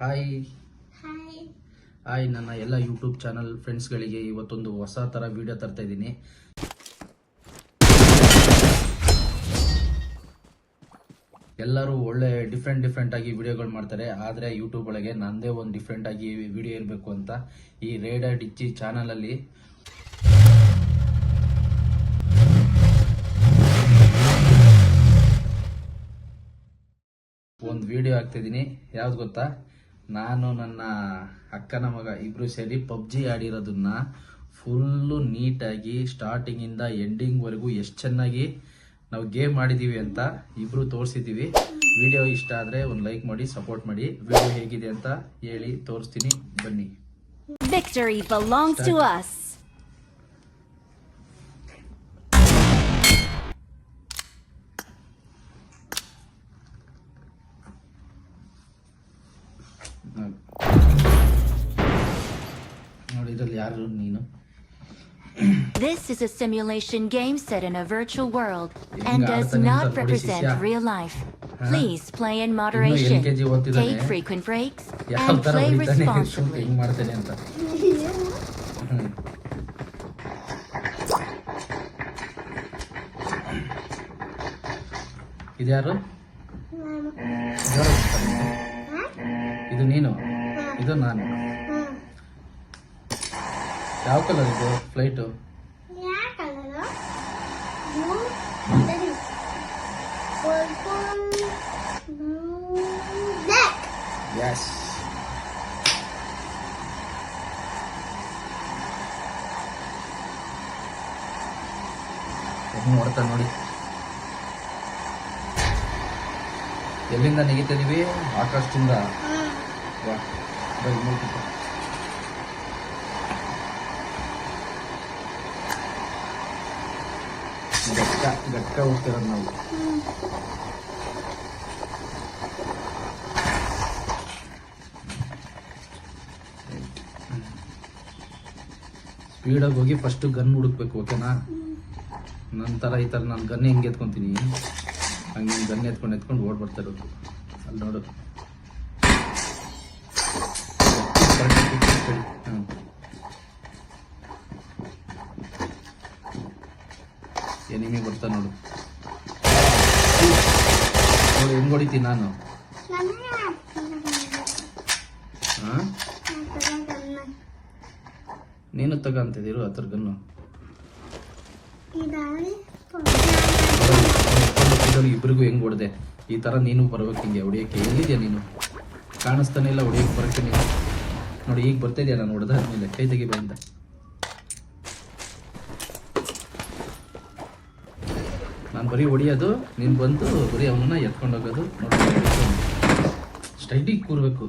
Hi hi hi ನನ್ನ ಎಲ್ಲ YouTube channel ಫ್ರೆಂಡ್ಸ್ಗಳಿಗೆ ಇವತ್ತೊಂದು ಹೊಸ ಥರ ವಿಡಿಯೋ ತರ್ತಾ ಇದ್ದೀನಿ. ಎಲ್ಲರೂ ಒಳ್ಳೆ ಡಿಫ್ರೆಂಟ್ ಡಿಫ್ರೆಂಟ್ ಆಗಿ ವಿಡಿಯೋಗಳು ಮಾಡ್ತಾರೆ. ಆದರೆ ಯೂಟ್ಯೂಬ್ ಒಳಗೆ ನಂದೇ ಒಂದು ಡಿಫ್ರೆಂಟ್ ಆಗಿ ವಿಡಿಯೋ ಇರಬೇಕು ಅಂತ ಈ ರೇಡರ್ ಡಿಚ್ಚಿ ಚಾನಲಲ್ಲಿ ಒಂದು ವಿಡಿಯೋ ಹಾಕ್ತಿದ್ದೀನಿ ಯಾವ್ದು ಗೊತ್ತಾ? ನಾನು ನನ್ನ ಅಕ್ಕನ ಮಗ ಇಬ್ರು ಸೇರಿ ಪಬ್ಜಿ ಆಡಿರೋದನ್ನ ಫುಲ್ಲು ನೀಟಾಗಿ ಸ್ಟಾರ್ಟಿಂಗಿಂದ ಎಂಡಿಂಗ್ವರೆಗೂ ಎಷ್ಟು ಚೆನ್ನಾಗಿ ನಾವು ಗೇಮ್ ಆಡಿದ್ದೀವಿ ಅಂತ ಇಬ್ರು ತೋರಿಸಿದ್ದೀವಿ ವಿಡಿಯೋ ಇಷ್ಟ ಆದರೆ ಒಂದು ಲೈಕ್ ಮಾಡಿ ಸಪೋರ್ಟ್ ಮಾಡಿ. ವಿಡಿಯೋ ಹೇಗಿದೆ ಅಂತ ಹೇಳಿ ತೋರಿಸ್ತೀನಿ. ಬನ್ನಿ. Victory belongs to us. This is a simulation game set in a virtual world Inga and does artane not ಅಂತ ನೋಡಿ represent ಶಿಷ್ಯ. real life. Huh? Please play in ಇನ್ನು moderation. LKG ಓದ್ತಿದ್ದಾನೆ. Take frequent breaks ಯಾವ and ಥರ play ಹೊಡಿತಾನೆ shoot responsibly. ಹೆಂಗ್ ಮಾಡ್ತೇನೆ ಅಂತ ಹ್ಮ್. ಇದ್ಯಾರು ನಾನು ಜೋರಾಗಿ ಮಾತಾಡು. ಇದು ನೀನು ಇದು ನಾನು ಹ್ಮ್ ಯಾವ ಕಲರ್ ಇದು ಫ್ಲೈಟು ಎಸ್ ನೋಡ್ತಾ ನೋಡಿ. ಎಲ್ಲಿಂದ ನೆಗಿತಿದೀವಿ ಆಕಾಶದಿಂದ. ಗಟ್ಟ ಗಟ್ಟ ಹೋಗ್ತಿರೋದು ನಾವು. ಸ್ಪೀಡಾಗಿ ಹೋಗಿ ಫಸ್ಟ್ ಗನ್ ಹುಡುಕ್ಬೇಕು ಓಕೆನಾ ನಂತರ ಈ ಥರ ನಾನು ಗನ್ ಹಿಂಗೆ ಎತ್ಕೊತೀನಿ? ಹಂಗೆ ಗನ್ ಎತ್ಕೊಂಡು ಎತ್ಕೊಂಡು ಓಡ್ಬರ್ತಾ ಇರೋದು. ಅಲ್ಲಿ ನೋಡು. ಎನಿಮಿ ಬರ್ತಾ ನೋಡು. ನೋಡಿ ಹೆಂಗೆ ಹೊಡಿತೀನಿ ನಾನು ನನಗೆ ಹಾಂ ಆ ಗನ್ನು. ಇದಾವೆ. ಇಬ್ರಿಗೂ ಹೆಂಗ್ ಹೊಡೆದೆ? ಈ ತರ ನೀನು ಬರ್ಬೇಕು ಹಿಂಗೆ ಹೊಡಿಯಕ್ಕೆ. ಎಲ್ಲಿದ್ಯಾ ನೀನು? ಕಾಣಿಸ್ತಾನೆ ಇಲ್ಲ ಹೊಡಿಯಕ್ ಬರಕ್ಕೆ ನೀನು? ನೋಡಿ ಈಗ ಬರ್ತಾ ಇದೆಯಾ? ನಾನು ಹೊಡೆದ ಆದ್ಮೇಲೆ. ಕೈ ತೆಗಿ ಬಂದ ನಾನು ಬರೀ ಹೊಡಿಯೋದು ನೀನು ಬಂದು ಬರೀ ಅವನನ್ನ ಎತ್ಕೊಂಡೋಗೋದು ನೋಡಿ ಸ್ಟೈಲಿಗೆ ಕೂರ್ಬೇಕು.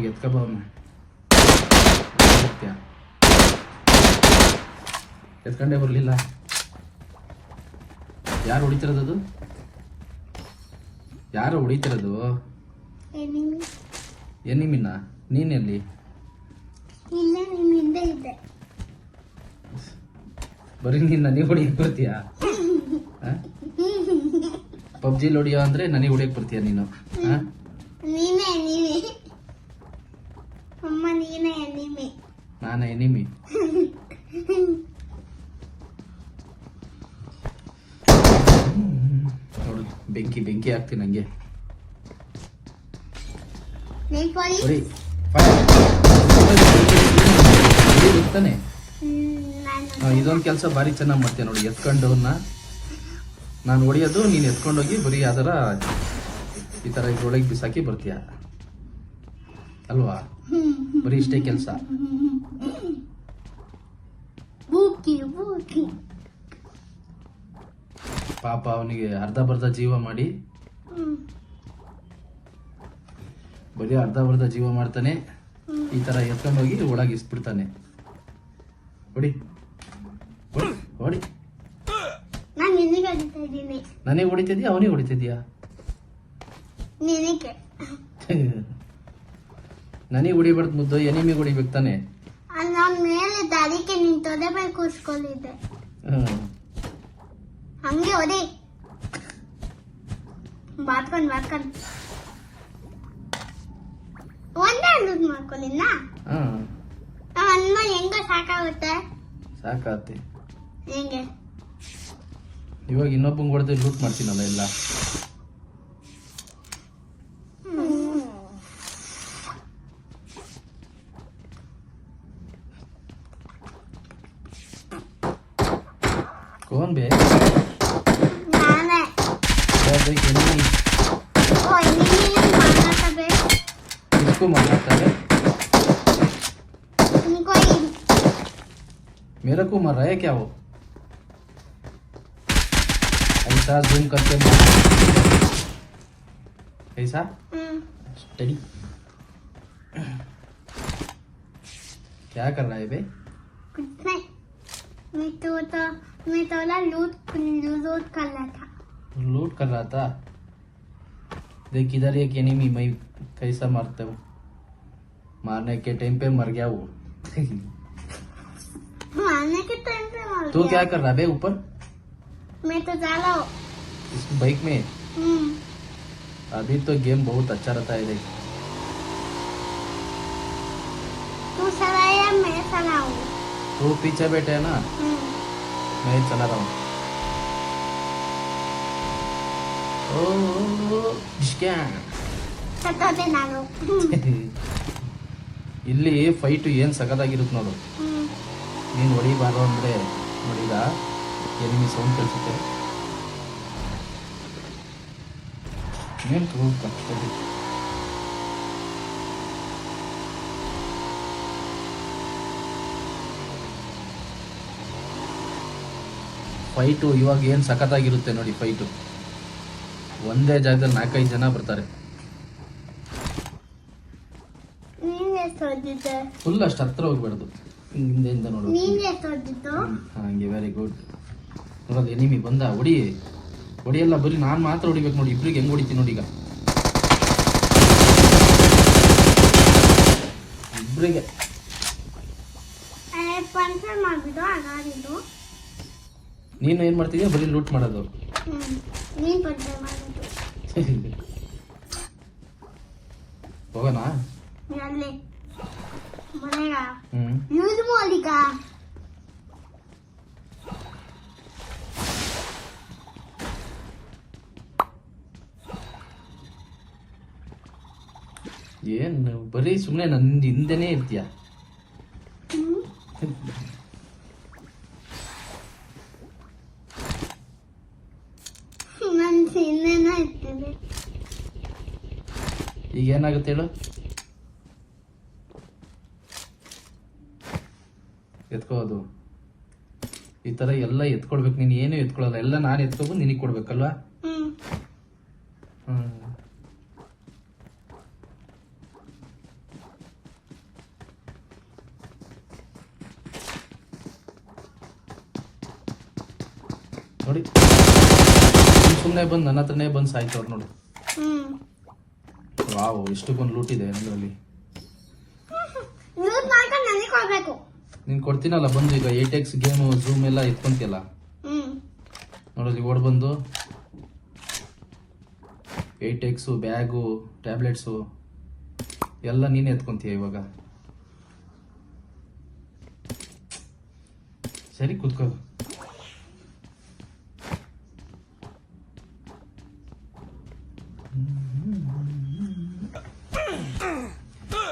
ಹೋಗಿ ಎತ್ಕೊಬ ಎತ್ಕೊಂಡೇ ಬರಲಿಲ್ಲ. ಯಾರು ಹೊಡಿತಿರೋದು ಯಾರು ಹೊಡಿತಿರೋದು? ಎನಿಮಿ. ಎನಿಮಿನ? ನೀನೆಲ್ಲಿ? ಬರೀ ನೀನು ನನಗೆ ಹೊಡಿಯಕ್ಕೆ ಬರ್ತೀಯಾ? ಪಬ್ಜಿಲಿ ಹೊಡಿಯೋ ಅಂದ್ರೆ ನನಗೆ ಹೊಡಿಯಕ್ಕೆ ಬರ್ತೀಯ ನೀನು? ಹಾ ನೀನೇ ಎನಿಮಿ ಅಮ್ಮ ನೀನೇ ಎನಿಮಿ ನಾನು ಎನಿಮಿ ನೋಡು ಬೆಂಕಿ ಬೆಂಕಿ ಹಾಕ್ತೀನಿ ಹಂಗೆ ಬರೀ ನಾನು ಇದೊಂದು ಕೆಲಸ ಭಾರಿ ಚೆನ್ನಾಗಿ ಮಾಡ್ತೀಯ ನೋಡಿ ಎತ್ಕೊಂಡವನ್ನ ನಾನು ಹೊಡಿಯೋದು ನೀನು ಎತ್ಕೊಂಡೋಗಿ ಬರೀ ಅದರ ಈ ಥರ ಒಳಗೆ ಬಿಸಾಕಿ ಬರ್ತೀಯ. ಅಲ್ವಾ? ಬರೀ ಇಷ್ಟೇ ಕೆಲಸ. ಪಾಪ ಅವನಿಗೆ ಅರ್ಧ ಬರ್ಧ ಜೀವ ಮಾಡಿ. ಬರೀ ಅರ್ಧ ಬರ್ಧ ಜೀವ ಮಾಡ್ತಾನೆ. ಈ ತರ ಎತ್ಕೊಂಡೋಗಿ ಒಳಗೆ ಇಸ್ಬಿಡ್ತಾನೆ ಹೊಡಿ. ಹೊಡಿ ನನಗೆ ಹೊಡಿತಿದ್ಯಾ? ಅವನಿಗೆ ಹೊಡಿತಿದ್ಯಾ? ನಿನಗೆ ಹೊಡಿಬಾರ್ದು ಮುದ್ದು ಎನಿಮಿಗೆ ಹೊಡಿಬೇಕು ತಾನೆ. ಅಲ್ಲಿ ನಾನು ಮೇಲಿದ್ದ ಅದಕ್ಕೆ ನೀನ್ ತೊದೆ ಮೇಲೆ ಕೂರ್ಸ್ಕೊಂಡಿದ್ದೆ ಹಂಗೆ ಹೊಡಿ ಬಾತ್ಕೊಂಡ್ ಬಾತ್ಕೊಂಡ್. ಒಂದೇ ಅಂದ್ ಮಾಡ್ಕೊಳ್ಳಿಲ್ಲ ಅನ್ನ ಹೆಂಗ ಸಾಕಾಗುತ್ತೆ. ಸಾಕಾತಿ. ಹೆಂಗೆ? ಇವಾಗ ಇನ್ನೊಬ್ಬಂಗೆ ಹೊಡೆದು ಲೂಟ್ ಮಾಡ್ತೀನಲ್ಲ ಎಲ್ಲ. किसको मारता है? तुमको मेरे को मार रहा है क्या वो? ऐसा जूम करके ऐसा? हम्म, स्टडी क्या कर रहा है बे? कुछ नहीं। मैं तो तो मैं तो ना लूट लूट कर रहा था। लूट कर रहा था? देख इधर एक एनिमी मैं कैसा मारता हूँ। मारने के टाइम पे मर गया वो। मारने के टाइम पे मार तू। क्या कर रहा बे ऊपर? मैं तो जा रहा हूँ। इस बाइक में? हम्म, अभी तो गेम बहुत अच्छा रहता है देख। तू चलाया मैं चलाऊँ? तू पीछे बैठे है ना? हम्म, मैं चला रहा हूँ। ओ, ओ, ओ, ಇಲ್ಲಿ ಫೈಟ್ ಏನು ಸಖತ್ತಾಗಿರುತ್ತೆ ನೋಡು. ನೀನು ಹೊಡಿಬಾರ್ದು ಅಂದ್ರೆ ನೋಡಿದ? ಎನಿಮಿ ಸೌಂಡ್ ಕೇಳಿಸುತ್ತೆ. ಏನು ತಗೊಂಡು ಫೈಟು ಇವಾಗ ಏನು ಸಖತ್ತಾಗಿರುತ್ತೆ ನೋಡಿ ಫೈಟು ಒಂದೇ ಜಾಗದಲ್ಲಿ ನಾಲ್ಕೈದು ಜನ ಬರ್ತಾರೆ. ಹೊಡೆದಿದ್ದೆ ಫುಲ್ ಅಷ್ಟು ಹತ್ರ ಹೋಗ್ಬಾರ್ದು. ಹಿಂದೆಯಿಂದ ನೋಡು. ನೀನ್ ಎಷ್ಟು ಹೊಡೆದಿದ್ದು ಹ್ಮ್, ಹಂಗೆ ವೆರಿ ಗುಡ್ ನೋಡೋದು ಎನಿಮಿ ಬಂದ ಹೊಡಿ. ಹೊಡಿಯಲ್ಲ ಬರೀ ನಾನು ಮಾತ್ರ ಹೊಡಿಬೇಕು ನೋಡಿ ಇಬ್ರಿಗೆ ಹೆಂಗೆ ಹೊಡಿತೀನಿ ನೋಡಿ ಈಗ. ಇಬ್ಬರಿಗೆ ನೀನು. ಏನು ಮಾಡ್ತಿದ್ಯಾ? ಬರೀ ಲೂಟ್ ಮಾಡೋದು. ಹೋಗೋಣ? ಹ್ಮ್. ಯೂಸ್ ಮಾಡಿಕ ಏನ್ ಬರೀ ಸುಮ್ಮನೆ ನನ್ನ ಹಿಂದೆನೇ ಇರ್ತೀಯ? ಈಗ ಏನಾಗುತ್ತೆ ಹೇಳು? ಎತ್ಕೋದು ಈ ತರ ಎಲ್ಲ ಎತ್ಕೊಳ್ಬೇಕು. ನೀನು ಏನು ಎತ್ಕೊಳ್ಳಲ್ಲ ಎಲ್ಲ ನಾನು ಎತ್ಕೋಬು ನಿನಗೆ ಕೊಡ್ಬೇಕಲ್ವಾ? ನೋಡಿ. ಸುಮ್ಮನೆ ಬಂದು ನನ್ನ ಹತ್ರನೇ ಬಂದು ಸಾಯ್ತವ್ರು ನೋಡು. ವಾವ್ ಇಷ್ಟಕ್ಕೊಂದು ಲೂಟಿದೆ ಅದರಲ್ಲಿ ಯೂಸ್ ಮಾಡ್ಕೊಂಡು ನನಗೆ ಕೊಡ್ಬೇಕು ನೀನು ಕೊಡ್ತೀನಲ್ಲ ಬಂದು ಈಗ ಏಟ್ ಎಕ್ಸ್ ಗೇಮು ಝೂಮ್ ಎಲ್ಲ ಎತ್ಕೊಂತಿಯಲ್ಲ? ನೋಡಿ ಓಡ್ ಬಂದು. ಏಟ್ ಎಕ್ಸ್ ಬ್ಯಾಗು ಟ್ಯಾಬ್ಲೆಟ್ಸು ಎಲ್ಲ ನೀನೇ ಎತ್ಕೊಂತೀಯ ಇವಾಗ? ಸರಿ, ಕೂತ್ಕೋ.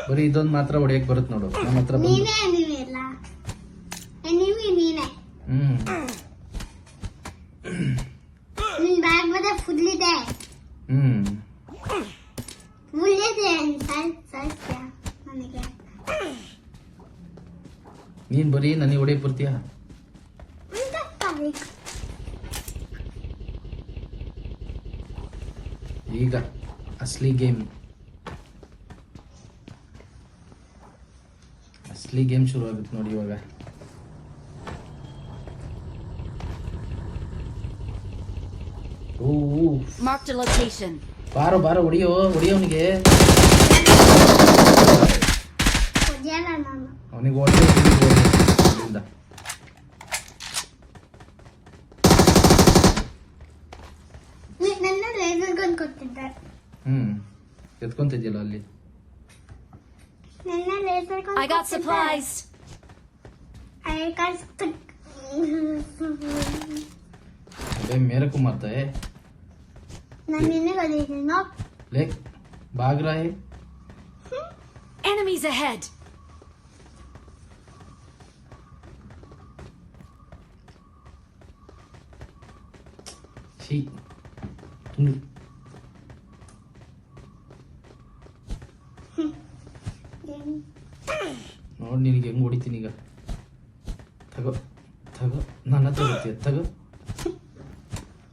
ಬರೀ ಇದೊಂದು ಮಾತ್ರ ಹೊಡಿಯಕ್ ಬರುತ್ತೆ ನೋಡು. ನಮ್ಮ ಹತ್ರ ಬಂದು ನೀನೇ ನೀವೇ ಇಲ್ಲ ನೀವೇ ನೀನೆ ಹ್ಮ್ ನಿನ್ ಬ್ಯಾಗ್ ಬದ ಫುಲ್ ಇದೆ ಹ್ಮ್ ಫುಲ್ ಇದೆ ಸಾಯ್ಸ್ಯ ನನಗೆ ನೀನ್ ಬರೀ ನನಗೆ ಹೊಡಿಯಕ್ ಬರ್ತೀಯಾ ಅಂತ ತಾರೀಖ್ ಈಗ ಅಸ್ಲಿ ಗೇಮ್. ಅಸ್ಲಿ ಗೇಮ್ ಶುರು ಆಗುತ್ತೆ ನೋಡಿ ಇವಾಗ. ಬಾರೋ ಬಾರೋ ಹೊಡಿಯೋ ಹೊಡಿಯೋನಿಗೆ ಅವನಿಗೆ. ಹೊಡೆದು कौन थे जलाली I got supplies. I got अबे मेरे को मारता है ना मैंने कर दिया ना लेक भाग रहा है Enemies ahead. ठीक तुम ನೋಡಿ ನಿನಗೆ ಹೆಂಗ್ ಹೊಡಿತೀನಿ ಈಗ. ತಗೋ ತಗೋ ನನ್ನ ಹತ್ರ ಬರ್ತೀಯ ತಗೋ.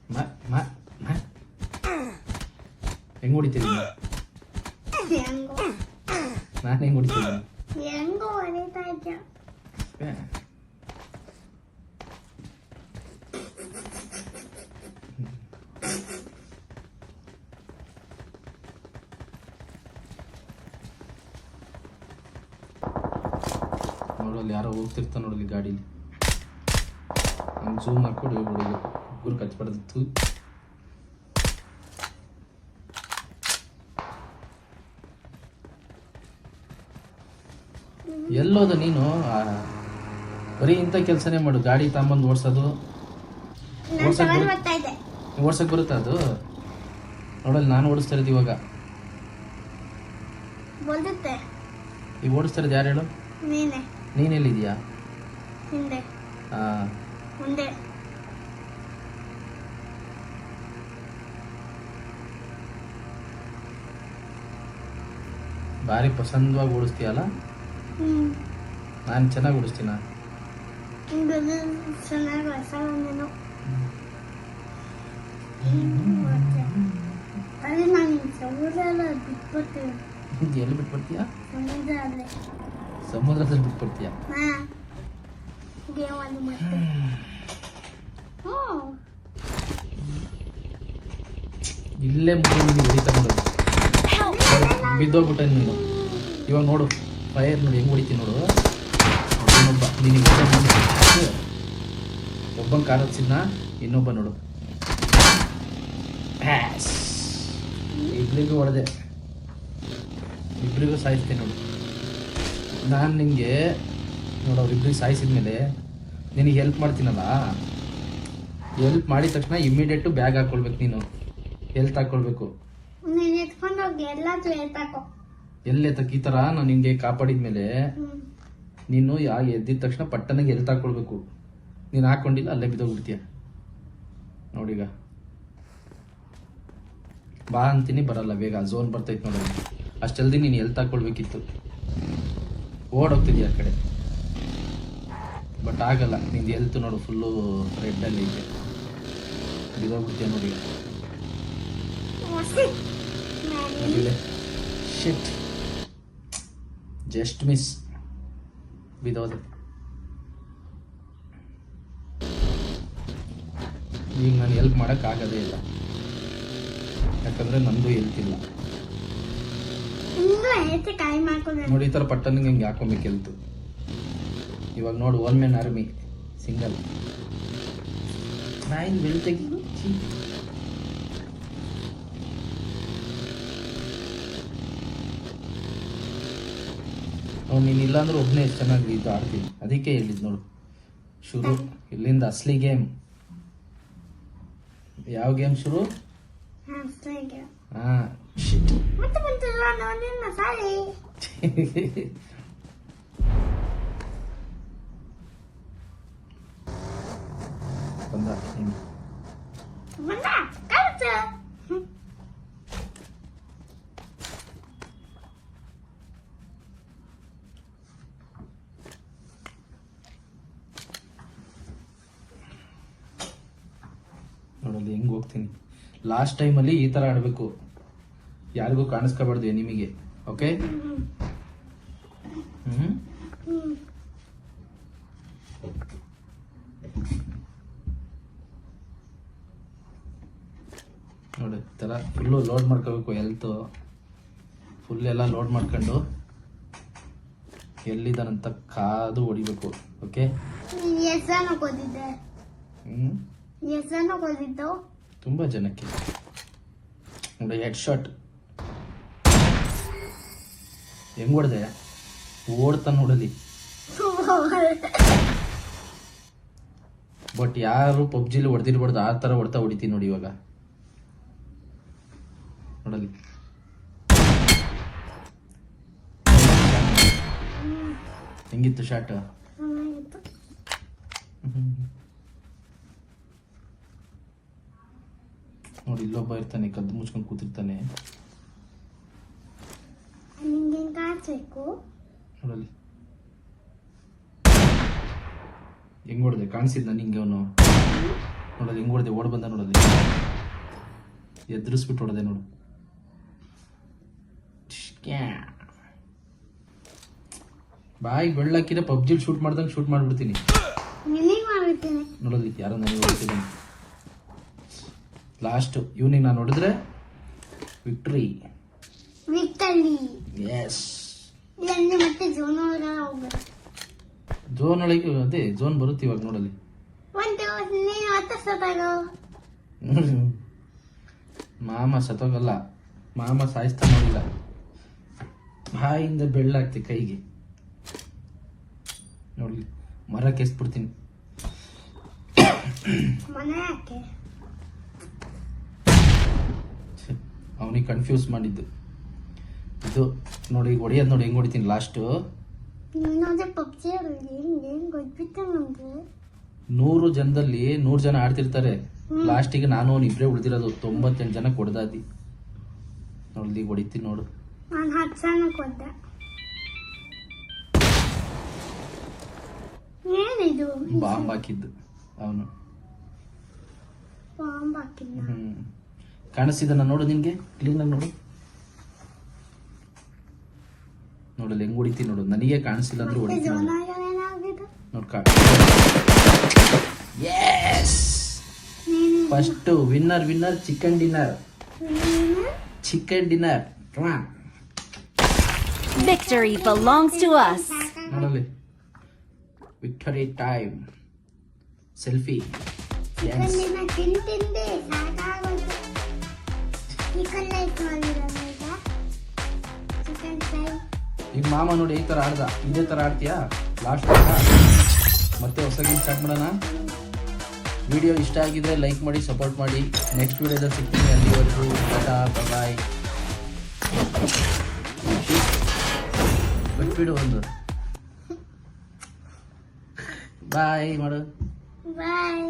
ಮ ಮ ಮ. ಹೆಂಗ್ ಹೊಡಿತೀನಿ ಹೆಂಗೋ? ನಾನು ಹೆಂಗ್ ಹೊಡಿತೀನಿ ಹೆಂಗೋ ಹೊಡಿತಾ ಇದ್ದೆ ಏ. ನೋಡು ಅಲ್ಲಿ ಯಾರೋ ಹೋಗ್ತಿರ್ತಾನೆ ನೋಡಲಿ ಗಾಡೀಲಿ. ಹಂಗೆ ಝೂಮ್ ಮಾಡ್ಕೊಂಡು ಹೋಗ್ಬಿಡೋದು ಹುಡುಗರು ಕಚ್ಬಾರ್ದಿತ್ತು ಎಲ್ಲೋದ ನೀನು? ಬರೀ ಇಂಥ ಕೆಲಸನೇ ಮಾಡು. ಗಾಡಿ ತಗೊಂಬಂದು ಓಡಿಸೋದು. ಓಡ್ಸಕ್ ಬರುತ್ತಾ ಅದು? ನೋಡಲ್ಲಿ ನಾನು ಓಡಿಸ್ತಾ ಇರೋದು ಇವಾಗ. ಈಗ ಓಡಿಸ್ತಾ ಇರೋದು ಯಾರು ಹೇಳು? ನೀನೆ. ನೀನೆಲ್ಲಿದ್ಯಾ ಹಿಂದೆ. ಆ. ಮುಂದೆ. ಬಾರಿ ಪಸಂದವಾಗಿ ಓಡಿಸ್ತೀಯಲ್ಲ? ಹ್ಮ್. ನಾನು ಚೆನ್ನಾಗಿ ಓಡಿಸ್ತೀನ? ಎಲ್ಲಿ ಬಿಟ್ಬಿಡ್ತೀಯ? ಸಮುದ್ರದಲ್ಲಿ ಬಿಟ್ಬಿಡ್ತೀಯ? ಇಲ್ಲೇ ಮುಗಿದು ಹೊಡಿತಾ ನೋಡು ಬಿದ್ದೋಗ್ಬಿಟ್ಟೆ ನೀನು. ಇವಾಗ ನೋಡು ಫೈರ್ ನೋಡಿ ಹೆಂಗ್ ಹೊಡಿತೀನಿ ನೋಡು. ಇನ್ನೊಬ್ಬ ನೀನು ಒಬ್ಬನ ಕಾರ್ ಚಿನ್ನ ಇನ್ನೊಬ್ಬ ನೋಡು. ಇಬ್ಬರಿಗೂ ಇಬ್ರಿಗೂ ಹೊಡೆದೆ ಇಬ್ಬರಿಗೂ ಸಾಯಿಸ್ತೀನಿ ನೋಡು. ನಾನು ನಿಮಗೆ ನೋಡು ಸಾಯಿಸಿದ ಮೇಲೆ ನಿನಗೆ ಹೆಲ್ಪ್ ಮಾಡ್ತೀನಲ್ಲ? ಹೆಲ್ಪ್ ಮಾಡಿದ ತಕ್ಷಣ ಇಮ್ಮಿಡಿಯೇಟು ಬ್ಯಾಗ್ ಹಾಕ್ಕೊಳ್ಬೇಕು ನೀನು. ಹೆಲ್ತ್ ಹಾಕ್ಕೊಳ್ಬೇಕು ನೀನು ಎತ್ಕೊಂಡು ಹೋಗಿ ಎಲ್ಲಾದ್ರೂ ಎತ್ತಾಕೋ ಎಲ್ಲೇ ತಕ್ಕ ಈ ಥರ ನಾನು ನಿಮಗೆ ಕಾಪಾಡಿದ ಮೇಲೆ ನೀನು ಯಾ ಎದ್ದಿದ ತಕ್ಷಣ ಪಟ್ಟನಾಗೆ ಎಲ್ತ್ ಹಾಕ್ಕೊಳ್ಬೇಕು ನೀನು ಹಾಕ್ಕೊಂಡಿಲ್ಲ ಅಲ್ಲೇ ಬಿದ್ದೋಗ್ಬಿಡ್ತೀಯ. ನೋಡೀಗ ಬಾ ಅಂತೀನಿ ಬರಲ್ಲ ಬೇಗ. ಝೋನ್ ಬರ್ತೈತೆ ನೋಡಿ. ಅಷ್ಟು ಜಲ್ದಿ ನೀನು ಎಲ್ತ್ ಹಾಕ್ಕೊಳ್ಬೇಕಿತ್ತು ಓಡೋಗ್ತಿದ್ಯಾ ಆ ಕಡೆ? ಬಟ್ ಆಗಲ್ಲ ನಿಂದು ಹೆಲ್ತ್ ನೋಡು ಫುಲ್ಲು ರೆಡ್ಡಲ್ಲಿ ಇದೆ. ಬಿದ್ದೋಗ್ಬಿಡ್ತೀಯ ನೋಡಿ. ಶಿಟ್ ಜಸ್ಟ್ ಮಿಸ್ ಬಿದ್ದೋದೆ. ಈಗ ನಾನು ಹೆಲ್ಪ್ ಮಾಡೋಕ್ಕಾಗೋದೇ ಇಲ್ಲ. ಯಾಕಂದರೆ ನಂದು ಹೆಲ್ತ್ ಇಲ್ಲ. ನೋಡಿ ಈ ಥರ ಪಟ್ಟನಿಗೆ ಹಿಂಗೆ ಹಾಕೊಬೇಕು ಹೆಲ್ತು ಇವಾಗ ನೋಡು ಒನ್ ಮೆನ್ ಆರ್ಮಿ ಸಿಂಗಲ್ ನಾಯಿನ ಬೆಳ್ ತೆಗಿ ಛೀ. ಅವ್ನು ನೀನು ಇಲ್ಲಾಂದ್ರೆ ಒಬ್ಬನೇ ಎಷ್ಟು ಚೆನ್ನಾಗಿ ಇದು ಆಡ್ತೀನಿ. ಅದಕ್ಕೆ ಹೇಳಿದ್ ನೋಡು. ಶುರು ಇಲ್ಲಿಂದ ಅಸ್ಲಿ ಗೇಮ್ ಯಾವ ಗೇಮ್ ಶುರು? ಹಾಂ. ನೀನು ನೋಡಲ್ಲಿ ಹೆಂಗೆ ಹೋಗ್ತೀನಿ. ಲಾಸ್ಟ್ ಟೈಮಲ್ಲಿ ಈ ಥರ ಆಡಬೇಕು. ಯಾರಿಗೂ ಕಾಣಿಸ್ಕೋಬಾರ್ದು ನಿಮಗೆ ಓಕೆ ಹ್ಞೂ ನೋಡಿ ತರ ಥರ ಫುಲ್ಲು ಲೋಡ್ ಮಾಡ್ಕೋಬೇಕು ಹೆಲ್ತ್ ಫುಲ್ ಎಲ್ಲ ಲೋಡ್ ಮಾಡ್ಕೊಂಡು ಎಲ್ಲಿದ್ದಾನಂತ ಕಾದು ಹೊಡಿಬೇಕು ಓಕೆ ತುಂಬ ಜನಕ್ಕೆ. ನೋಡಿ ಹೆಡ್ ಶಾಟ್ ಹೆಂಗ್ ಹೊಡೆದೆ ಓಡ್ತಾ ನೋಡಲಿ. ಬಟ್ ಯಾರು ಪಬ್ಜಿಲಿ ಹೊಡೆದಿರ್ಬಾರ್ದು ಆ ಥರ ಹೊಡ್ತಾ ಹೊಡಿತೀನಿ ನೋಡಿ ಇವಾಗ. ನೋಡಲಿ. ಹೆಂಗಿತ್ತು ಶಾರ್ಟ್. ನೋಡಿ ಇಲ್ಲೊಬ್ಬ ಇರ್ತಾನೆ ಕದ್ದು ಮುಚ್ಕೊಂಡು ಕೂತಿರ್ತಾನೆ. ನಿಂಗೆ ಹೆಂಗ್ ಕಾಣಿಸ್ಬೇಕು ನೋಡಲಿ ಹೆಂಗ್ ಹೊಡೆದೆ? ಕಾಣಿಸಿದ್ನ ನಿಂಗೆ ಅವನು? ನೋಡಲಿ ಹೆಂಗ್ ಹೊಡೆದೆ? ಓಡ್ ಬಂದ ನೋಡಲಿ ಎದುರಿಸ್ಬಿಟ್ಟು ಹೊಡೆದೆ ನೋಡು. ಬಾಯಿ ಬಾಯಿಗೆ ಪಬ್ಜಿಲಿ ಶೂಟ್ ಮಾಡ್ದಂಗೆ ಶೂಟ್ ಮಾಡ್ಬಿಡ್ತೀನಿ. ನೋಡೋದಿ ಯಾರೋ ನನಗೆ ಹೊಡ್ತೀನಿ ಲಾಸ್ಟ್ ಇವ್ನಿಗೆ ನಾನು ನೋಡಿದ್ರೆ ವಿಕ್ಟ್ರಿ. Victory S. ಇಲ್ಲಂದ್ರೆ ಮತ್ತೆ ಜೋನ್ ಹೋಗ್ಬೇಕು. ಒಳಗೆ ಅದೇ ಜೋನ್ ಬರುತ್ತೆ ಇವಾಗ ನೋಡಲಿ ಒಂದು ನೀನು ಮಾಮ ಸತ್ತೋಗಲ್ಲ. ಮಾಮ ಸಾಯಿಸ್ತಾ ನೋಡಿಲ್ಲ. ಬಾಯಿಂದ ಬೆಳ್ಳಾಗ್ತಿ ಕೈಗೆ. ನೋಡಿ ಮರ ಕೆಸ್ಬಿಡ್ತೀನಿ. ಮನೆ ಯಾಕೆ? ಅವನಿಗೆ ಕನ್ಫ್ಯೂಸ್ ಮಾಡಿದ್ದು. ಇದು ನೋಡಿ ಈಗ ಹೊಡಿಯೋದು ನೋಡಿ ಹೆಂಗೆ ಹೊಡಿತೀನಿ ಲಾಸ್ಟು ಪಬ್ಜಿ ಹೆಂಗೆ ಹೆಂಗೆ ನೂರು ಜನದಲ್ಲಿ ನೂರು ಜನ ಆಡ್ತಿರ್ತಾರೆ. ಲಾಸ್ಟಿಗೆ ನಾನು ಅವ್ನು ಇಬ್ಬರೇ ಉಳಿದಿರೋದು. ತೊಂಬತ್ತೆಂಟು ಜನ ಕೊಡ್ದಾದಿ ನೋಡಿ ಈಗ ಹೊಡಿತೀನಿ ನೋಡು. ನಾನು ಹತ್ತು ಜನ ಕೊದ್ದ ಏನಿದು? ಬಾಂಬ್ ಹಾಕಿದ್ದು. ಅವನು. ಬಾಂಬ್ ಹ್ಮ್. ಕಾಣಿಸ್ತಿದ್ದಾನ ನೋಡು ನಿನ್ಗೆ? ಕ್ಲೀನಾಗಿ ನೋಡು. ನೋಡಲ್ಲ ಹೆಂಗ್ ಹೊಡಿತೀನಿ ನೋಡು. ನನಗೆ ಕಾಣಿಸಿಲ್ಲ ಅಂದ್ರೆ ಹೊಡಿತಿ ಹೊಡಿತೀನಿ ಜೋನ್ ನೋಡು. ಒಳಗಡೆ ಏನಾಗಿದೆ ನೋಡ್ ಕಾ yes first winner winner chicken dinner chicken dinner victory belongs to us. ನೋಡಲ್ಲಿ. Victory time selfie chicken like ಮಾಡಿರೋದು ಚಿಕನ್ ಫ್ರೈ ಈಗ ಮಾಮ ನೋಡಿ ಈ ತರ ಆಡ್ದ, ಇದೇ ತರ ಆಡ್ತೀಯಾ? ಲಾಸ್ಟ್ ಮತ್ತೆ ಹೊಸ ಗೇಮ್ ಸ್ಟಾರ್ಟ್ ಮಾಡೋಣ. ವಿಡಿಯೋ ಇಷ್ಟ ಆಗಿದ್ರೆ ಲೈಕ್ ಮಾಡಿ ಸಪೋರ್ಟ್ ಮಾಡಿ. ನೆಕ್ಸ್ಟ್ ವಿಡಿಯೋದಲ್ಲಿ ಸಿಗ್ತೀನಿ ಅಲ್ಲಿವರೆಗೂ. ಟಾಟಾ ಬಾಯ್ ಬಿಟ್ಬಿಡು ಒಂದು. ಬಾಯ್ ಮಾಡು. ಬಾಯ್